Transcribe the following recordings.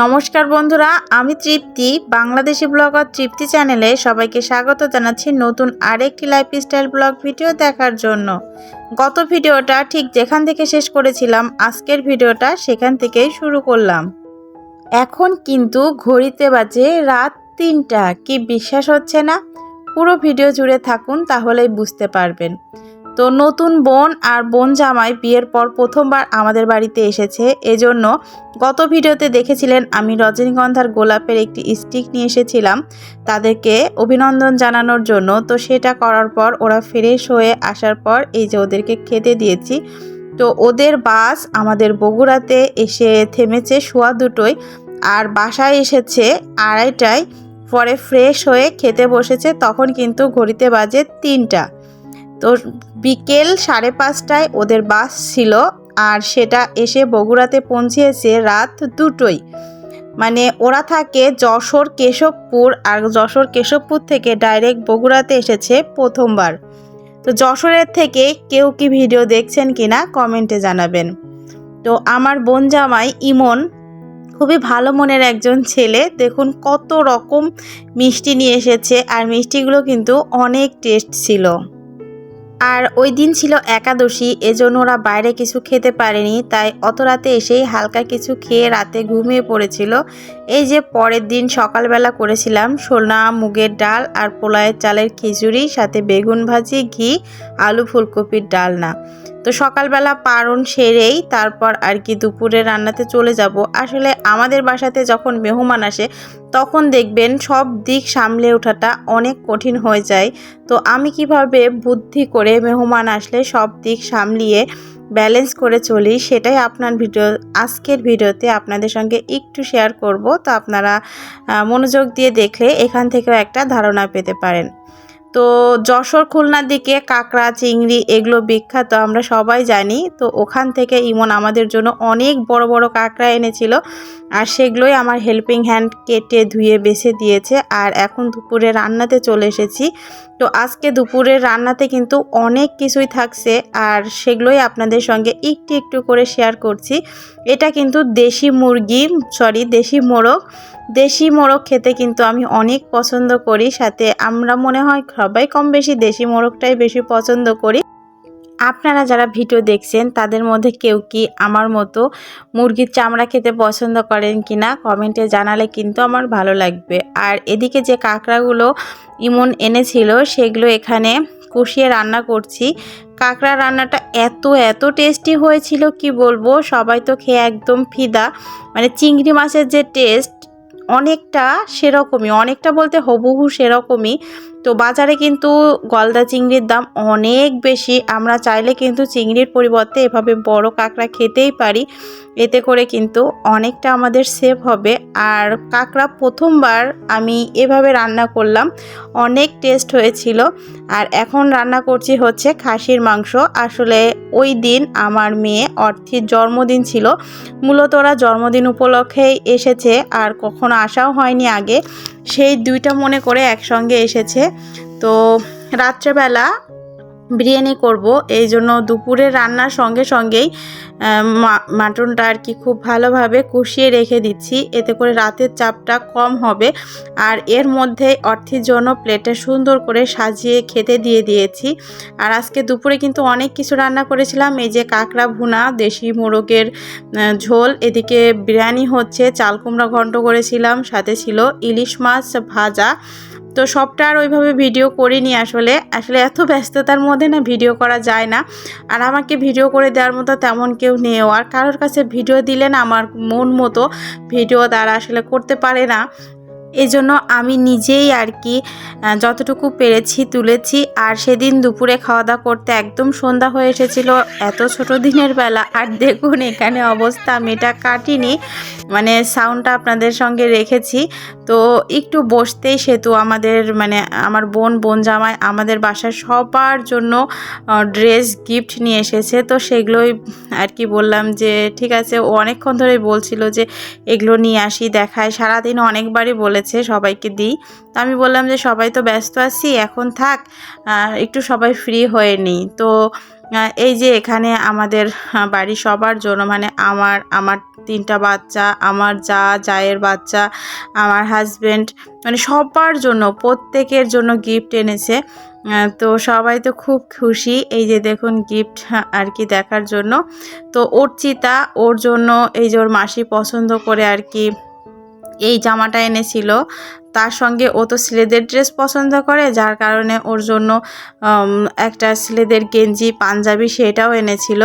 নমস্কার বন্ধুরা, আমি তৃপ্তি। বাংলাদেশি ব্লগার তৃপ্তি চ্যানেলে সবাইকে স্বাগত জানাচ্ছি নতুন আরেকটি লাইফস্টাইল ব্লগ ভিডিও দেখার জন্য। গত ভিডিওটা ঠিক যেখান থেকে শেষ করেছিলাম, আজকের ভিডিওটা সেখান থেকেই শুরু করলাম। এখন কিন্তু ঘড়িতে বাজে রাত তিনটা, কি বিশ্বাস হচ্ছে না? পুরো ভিডিও জুড়ে থাকুন, তাহলেই বুঝতে পারবেন। তো নতুন বোন আর বোন জামাই বিয়ের পর প্রথমবার আমাদের বাড়িতে এসেছে। এজন্য গত ভিডিওতে দেখেছিলেন আমি রজনীগন্ধার গোলাপের একটি স্টিক নিয়ে এসেছিলাম তাদেরকে অভিনন্দন জানানোর জন্য। তো সেটা করার পর ওরা ফ্রেশ হয়ে আসার পর এই যে ওদেরকে খেতে দিয়েছি। তো ওদের বাস আমাদের বগুড়াতে এসে থেমেছে শোয়া দুটোই আর বাসায় এসেছে আড়াইটায়। পরে ফ্রেশ হয়ে খেতে বসেছে, তখন কিন্তু ঘড়িতে বাজে তিনটা। তো বিকেল সাড়ে পাঁচটায় ওদের বাস ছিল আর সেটা এসে বগুড়াতে পৌঁছেছে রাত দুটোই মানে ওরা থাকে যশোর কেশবপুর আর যশোর কেশবপুর থেকে ডাইরেক্ট বগুড়াতে এসেছে প্রথমবার। তো যশোরের থেকে কেউ কি ভিডিও দেখছেন কিনা কমেন্টে জানাবেন। তো আমার বোন জামাই ইমন খুবই ভালো মনের একজন ছেলে। দেখুন কত রকম মিষ্টি নিয়ে এসেছে আর মিষ্টিগুলো কিন্তু অনেক টেস্ট ছিল। আর ওই দিন ছিল একাদশী, এজন্য ওরা বাইরে কিছু খেতে পারেনি, তাই অত রাতে এসেই হালকা কিছু খেয়ে রাতে ঘুমিয়ে পড়েছিল। এই যে পরের দিন সকালবেলা করেছিলাম সোনা মুগের ডাল আর পোলায়ের চালের খিচুড়ি, সাথে বেগুন ভাজি, ঘি, আলু ফুলকপির ডালনা। তো সকালবেলা পারণ সেরেই তারপর আর কি দুপুরে রান্নাতে চলে যাব। আসলে আমাদের বাসাতে যখন মেহমান আসে, তখন দেখবেন সব দিক সামলে ওঠাটা অনেক কঠিন হয়ে যায়। তো আমি কীভাবে বুদ্ধি করে মেহমান আসলে সব দিক সামলিয়ে ব্যালেন্স করে চলি, সেটাই আপনার ভিডিও, আজকের ভিডিওতে আপনাদের সঙ্গে একটু শেয়ার করব। তো আপনারা মনোযোগ দিয়ে দেখলে এখান থেকেও একটা ধারণা পেতে পারেন। তো যশোর খুলনার দিকে কাঁকড়া, চিংড়ি এগুলো বিখ্যাত, আমরা সবাই জানি। তো ওখান থেকে ইমন আমাদের জন্য অনেক বড় বড় কাঁকড়া এনেছিল আর সেগুলোই আমার হেল্পিং হ্যান্ড কেটে ধুয়ে বেছে দিয়েছে আর এখন দুপুরে রান্নাতে চলে এসেছি। তো আজকে দুপুরের রান্নাতে কিন্তু অনেক কিছুই থাকছে আর সেগুলোই আপনাদের সঙ্গে একটু একটু করে শেয়ার করছি। এটা কিন্তু দেশি মুরগি সরি দেশি মোরগ। দেশি মোরগ খেতে কিন্তু আমি অনেক পছন্দ করি, সাথে আমরা মনে হয় সবাই কম বেশি দেশি মোরগটাই বেশি পছন্দ করি। আপনারা যারা ভিডিও দেখছেন, তাদের মধ্যে কেউ কি আমার মতো মুরগির চামড়া খেতে পছন্দ করেন কি না কমেন্টে জানালে কিন্তু আমার ভালো লাগবে। আর এদিকে যে কাঁকড়াগুলো ইমন এনেছিল, সেগুলো এখানে কষিয়ে রান্না করছি। কাঁকড়া রান্নাটা এত এত টেস্টি হয়েছিল, কি বলব? সবাই তো খেয়ে একদম ফিদা। মানে চিংড়ি মাছের যে টেস্ট অনেকটা সেরকমই, অনেকটা বলতে হবুহু সেরকমই। তো বাজারে কিন্তু গলদা চিংড়ির দাম অনেক বেশি। আমরা চাইলে কিন্তু চিংড়ির পরিবর্তে এভাবে বড় কাঁকড়া খেতেই পারি। এতে করে কিন্তু অনেকটা আমাদের সেভ হবে। আর কাঁকড়া প্রথমবার আমি এভাবে রান্না করলাম, অনেক টেস্ট হয়েছিল। আর এখন রান্না করছি হচ্ছে খাসির মাংস। আসলে ওই দিন আমার মেয়ে অর্থের জন্মদিন ছিল। মূলত ওরা জন্মদিন উপলক্ষেই এসেছে আর কখনো আসাও হয়নি আগে। সেই দুইটা মনে করে একসঙ্গে এসেছে। তো রাত্রেবেলা বিরিয়ানি করব। এই জন্য দুপুরে রান্নার সঙ্গে সঙ্গেই মাটনটা আর কি খুব ভালোভাবে কষিয়ে রেখে দিচ্ছি। এতে করে রাতের চাপটা কম হবে। আর এর মধ্যে অর্থের জন্য প্লেটে সুন্দর করে সাজিয়ে খেতে দিয়ে দিয়েছি। আর আজকে দুপুরে কিন্তু অনেক কিছু রান্না করেছিলাম। এই যে কাঁকড়া ভুনা, দেশি মোরগের ঝোল, এদিকে বিরিয়ানি হচ্ছে, চাল কুমড়া ঘন্ট করেছিলাম, সাথে ছিল ইলিশ মাছ ভাজা। তো সবটা আর ওইভাবে ভিডিও করিনি আসলে। আসলে এত ব্যস্ততার মধ্যে না ভিডিও করা যায় না। আর আমাকে ভিডিও করে দেওয়ার মতো তেমন কেউ নেও। আর কারোর কাছে ভিডিও দিলে না আমার মন মতো ভিডিও তারা আসলে করতে পারে না। এজন্য আমি নিজেই আর কি যতটুকু পেরেছি তুলেছি। আর সেদিন দুপুরে খাওয়া দাওয়া করতে একদম সন্ধ্যা হয়ে এসেছিল। এত ছোট দিনের বেলা। আর দেখুন, এখানে অবস্থা, আমি এটা কাটিনি। মানে সাউন্ডটা আপনাদের সঙ্গে রেখেছি। তো একটু বসতেই সেতু আমাদের মানে আমার বোন বোন জামাই, আমাদের বাসায় সবার জন্য ড্রেস গিফট নিয়ে এসেছে। তো সেগুলোই আর কি বললাম যে, ঠিক আছে। ও অনেকক্ষণ ধরেই বলছিল যে, এগুলো নিয়ে আসি দেখায় সারাদিন অনেকবারই বলেছে সবাইকে দিই। তো আমি বললাম যে, সবাই তো ব্যস্ত আছি, এখন থাক একটু সবাই ফ্রি হয়ে নিই। তো এই যে এখানে আমাদের বাড়ি সবার জন্য মানে আমার আমার তিনটা বাচ্চা, আমার যা, জায়ের বাচ্চা, আমার হাজব্যান্ড মানে সবার জন্য, প্রত্যেকের জন্য গিফট এনেছে। তো সবাই তো খুব খুশি, এই যে দেখুন গিফট আর কি দেখার জন্য। তো ওর চিতা ওর জন্য এই যে ওর মাসি পছন্দ করে আর কি এই জামাটা এনেছিল। তার সঙ্গে ও তো ছেলেদের ড্রেস পছন্দ করে, যার কারণে ওর জন্য একটা ছেলেদের গেঞ্জি, পাঞ্জাবি সেটাও এনেছিল।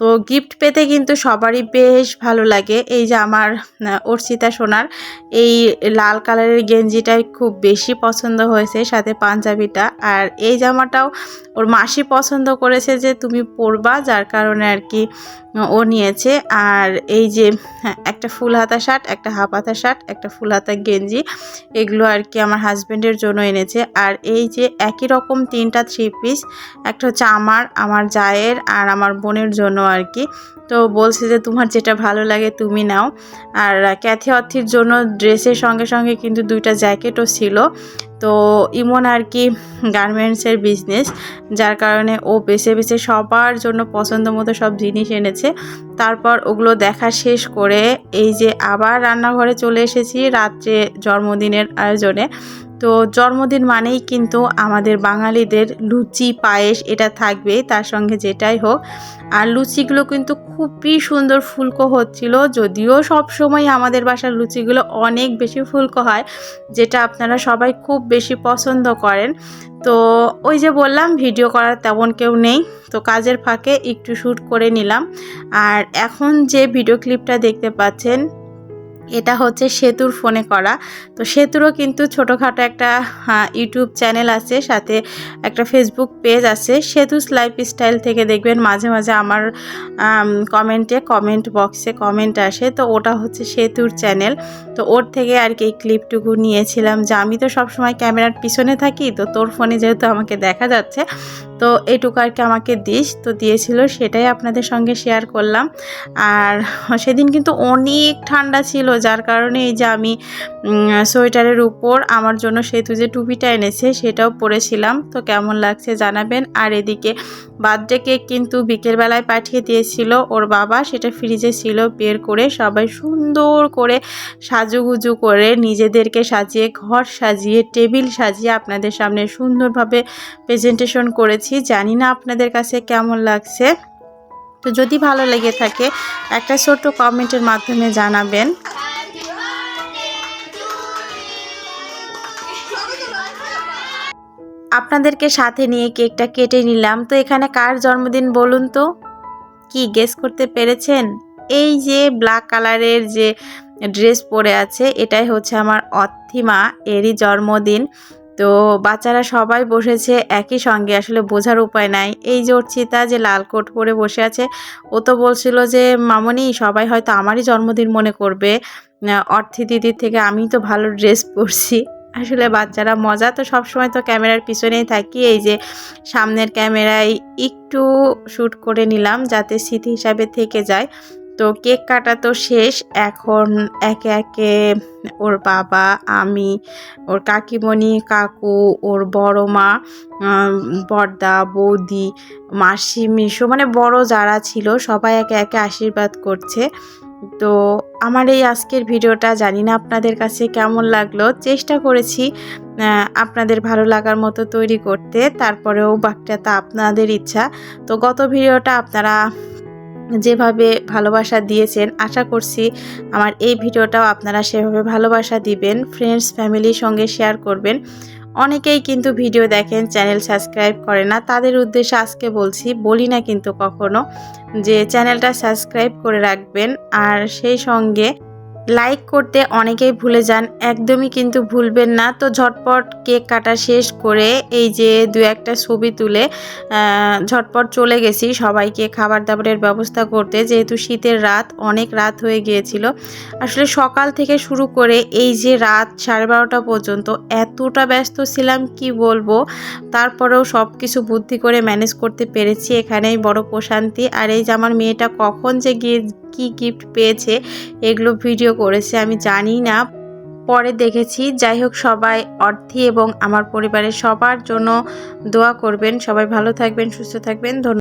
তো গিফট পেতে কিন্তু সবারই বেশ ভালো লাগে। এই যে আমার অর্চিতা সোনার এই লাল কালারের গেঞ্জিটাই খুব বেশি পছন্দ হয়েছে সাথে পাঞ্জাবিটা। আর এই জামাটাও ওর মাসি পছন্দ করেছে যে তুমি পরবা যার কারণে আর কি ও নিয়েছে। আর এই যে হ্যাঁ, একটা ফুল হাতা শার্ট একটা হাফ হাতা শার্ট একটা ফুল হাতা গেঞ্জি এগুলো আর কি আমার হাজব্যান্ডের জন্য এনেছে। আর এই যে একই রকম তিনটা থ্রি পিস একটা হচ্ছে আমার আমার জায়ের আর আমার বোনের জন্য আর কি। তো বলছে যে, তোমার যেটা ভালো লাগে তুমি নাও। আর ক্যাথি অর্থির জন্য ড্রেসের সঙ্গে সঙ্গে কিন্তু দুইটা জ্যাকেটও ছিল। তো ইমন আর কি গার্মেন্টসের বিজনেস যার কারণে ও বেছে বেছে সবার জন্য পছন্দ মতো সব জিনিস এনেছে। তারপর ওগুলো দেখা শেষ করে এই যে আবার রান্নাঘরে চলে এসেছি রাত্রে জন্মদিনের আয়োজনে। তো জন্মদিন মানেই কিন্তু আমাদের বাঙালিদের লুচি, পায়েস এটা থাকবেই তার সঙ্গে যেটাই হোক। আর লুচিগুলো কিন্তু খুবই সুন্দর ফুলকো হচ্ছিল, যদিও সব সময় আমাদের বাসার লুচিগুলো অনেক বেশি ফুলকো হয়, যেটা আপনারা সবাই খুব বেশি পছন্দ করেন। তো ওই যে বললাম, ভিডিও করার তেমন কেউ নেই। তো কাজের ফাঁকে একটু শ্যুট করে নিলাম। আর এখন যে ভিডিও ক্লিপটা দেখতে পাচ্ছেন এটা হচ্ছে সেতুর ফোনে করা। তো সেতুরও কিন্তু ছোটোখাটো একটা ইউটিউব চ্যানেল আছে, সাথে একটা ফেসবুক পেজ আছে। সেতুস লাইফ স্টাইল থেকে দেখবেন মাঝে মাঝে আমার কমেন্টে কমেন্ট বক্সে কমেন্ট আসে। তো ওটা হচ্ছে সেতুর চ্যানেল। তো ওর থেকে আর কি এই ক্লিপটুকু নিয়েছিলাম যে আমি তো সবসময় ক্যামেরার পিছনে থাকি, তো তোর ফোনে যেহেতু আমাকে দেখা যাচ্ছে তো এইটুকু আর কি আমাকে দিস। তো দিয়েছিল সেটাই আপনাদের সঙ্গে শেয়ার করলাম। আর সেদিন কিন্তু অনেক ঠান্ডা ছিল, যার কারণে এই যে আমি সোয়েটারের উপর আমার জন্য সেতু যে টুপিটা এনেছে সেটাও পরেছিলাম। তো কেমন লাগছে জানাবেন। আর এদিকে বার্থডে কেক কিন্তু বিকেলবেলায় পাঠিয়ে দিয়েছিল ওর বাবা। সেটা ফ্রিজে ছিল বের করে সবাই সুন্দর করে সাজুগুজু করে নিজেদেরকে সাজিয়ে ঘর সাজিয়ে, টেবিল সাজিয়ে আপনাদের সামনে সুন্দরভাবে প্রেজেন্টেশন করেছি। জানি না আপনাদের কাছে কেমন লাগছে। তো যদি ভালো লেগে থাকে, একটা ছোট্ট কমেন্টের মাধ্যমে জানাবেন। আপনাদেরকে সাথে নিয়ে কেকটা কেটে নিলাম। তো এখানে কার জন্মদিন বলুন তো? কি গেস করতে পেরেছেন? এই যে ব্ল্যাক কালারের যে ড্রেস পরে আছে, এটাই হচ্ছে আমার অথিমা, এরই জন্মদিন। তো বাচ্চারা সবাই বসেছে একই সঙ্গে, আসলে বোঝার উপায় নাই। এই যে অর্চিতা যে লাল কোট পরে বসে আছে, ও তো বলছিল যে, মামনি, সবাই হয়তো আমারই জন্মদিন মনে করবে। অর্থি দিদির থেকে আমি তো ভালো ড্রেস পরছি। আসলে বাচ্চারা মজা, তো সবসময় তো ক্যামেরার পিছনেই থাকি। এই যে সামনের ক্যামেরায় একটু শ্যুট করে নিলাম যাতে স্মৃতি হিসাবে থেকে যায়। তো কেক কাটা তো শেষ। এখন একে একে ওর বাবা, আমি, ওর কাকিমণি, কাকু, ওর বড় মা বড়দা, বৌদি, মাসি, মিশো মানে বড় যারা ছিল, সবাই একে একে আশীর্বাদ করছে। তো আমার এই আজকের ভিডিওটা জানি না আপনাদের কাছে কেমন লাগল। চেষ্টা করেছি আপনাদের ভালো লাগার মতো তৈরি করতে। তারপরেও বাকিটা তা আপনাদের ইচ্ছা। তো গত ভিডিওটা আপনারা যেভাবে ভালোবাসা দিয়েছেন, আশা করছি আমার এই ভিডিওটাও আপনারা সেভাবে ভালোবাসা দিবেন ফ্রেন্ডস ফ্যামিলির সঙ্গে শেয়ার করবেন। অনেকেই কিন্তু ভিডিও দেখেন চ্যানেল সাবস্ক্রাইব করে না। তাদের উদ্দেশ্যে আজকে বলছি, বলি না কিন্তু কখনো যে চ্যানেলটা সাবস্ক্রাইব করে রাখবেন আর সেই সঙ্গে লাইক করতে অনেকেই ভুলে যান, একদমই কিন্তু ভুলবেন না। তো ঝটপট কেক কাটা শেষ করে এই যে দু একটা ছবি তুলে ঝটপট চলে গেছি সবাইকে খাবার দাবারের ব্যবস্থা করতে। যেহেতু শীতের রাত, অনেক রাত হয়ে গিয়েছিল। আসলে সকাল থেকে শুরু করে এই যে রাত সাড়ে বারোটা পর্যন্ত এতটা ব্যস্ত ছিলাম, কি বলব? তারপরেও সব কিছু বুদ্ধি করে ম্যানেজ করতে পেরেছি। এখানেই বড় প্রশান্তি। আর এই যে আমার মেয়েটা কখন যে গিয়ে কি গিফট পেয়েছে, এগুলো ভিডিও করেছে, আমি জানি না। পরে দেখেছি, যাই হোক সবাই অর্থী এবং আমার পরিবারের সবার জন্য দোয়া করবেন। সবাই ভালো থাকবেন, সুস্থ থাকবেন, ধন্যবাদ।